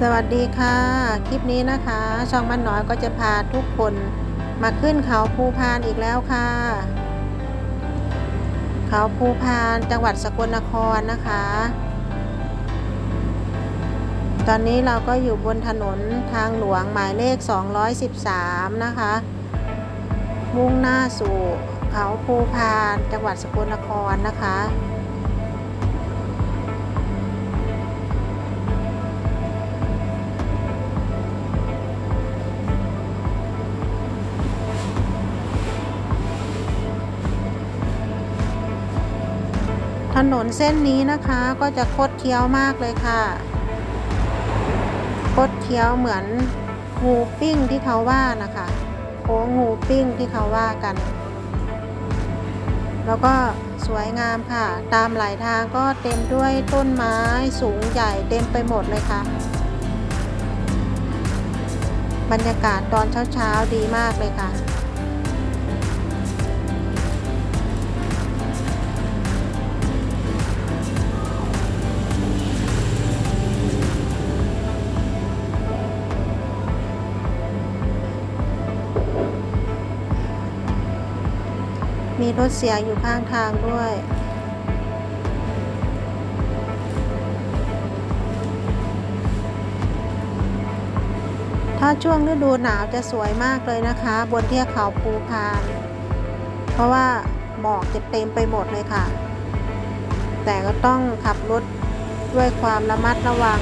สวัสดีค่ะ คลิปนี้นะคะ ช่องบ้านน้อยก็จะพาทุกคนมาขึ้นเขาภูพานอีกแล้วค่ะ เขาภูพานจังหวัดสกลนครนะคะ ตอนนี้เราก็อยู่บนถนนทางหลวงหมายเลข 213 นะคะ มุ่งหน้าสู่เขาภูพานจังหวัดสกลนครนะคะ ถนนเส้นนี้นะคะก็จะคดเคี้ยวมากเลยค่ะ คดเคี้ยวเหมือนงูปิ้งที่เขาว่านะคะโค้งงูปิ้งที่เขาว่ากัน แล้วก็สวยงามค่ะ ตามหลายทางก็เต็มด้วยต้นไม้สูงใหญ่เต็มไปหมดเลยค่ะ บรรยากาศตอนเช้าๆดีมากเลยค่ะ มีรถเสียอยู่ข้างทางด้วยถ้าช่วงฤดูหนาวจะสวยมากเลยนะคะ บนเทือกเขาภูพาน เพราะว่าหมอกจะเต็มไปหมดเลยค่ะ แต่ก็ต้องขับรถด้วยความระมัดระวัง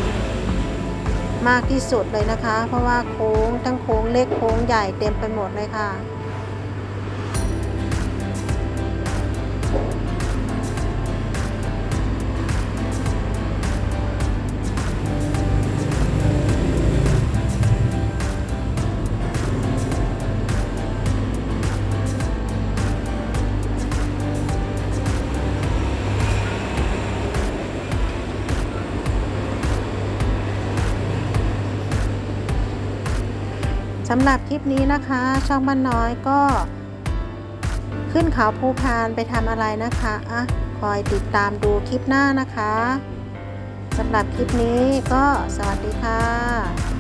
มากที่สุดเลยนะคะ เพราะว่าโค้งทั้งโค้งเล็กโค้งใหญ่เต็มไปหมดเลยค่ะ สำหรับคลิปนี้นะคะ ช่องบ้านน้อยก็ ขึ้นเขาภูพานไปทำอะไรนะคะอะคอยติดตามดูคลิปหน้านะคะสำหรับคลิปนี้ก็สวัสดีค่ะ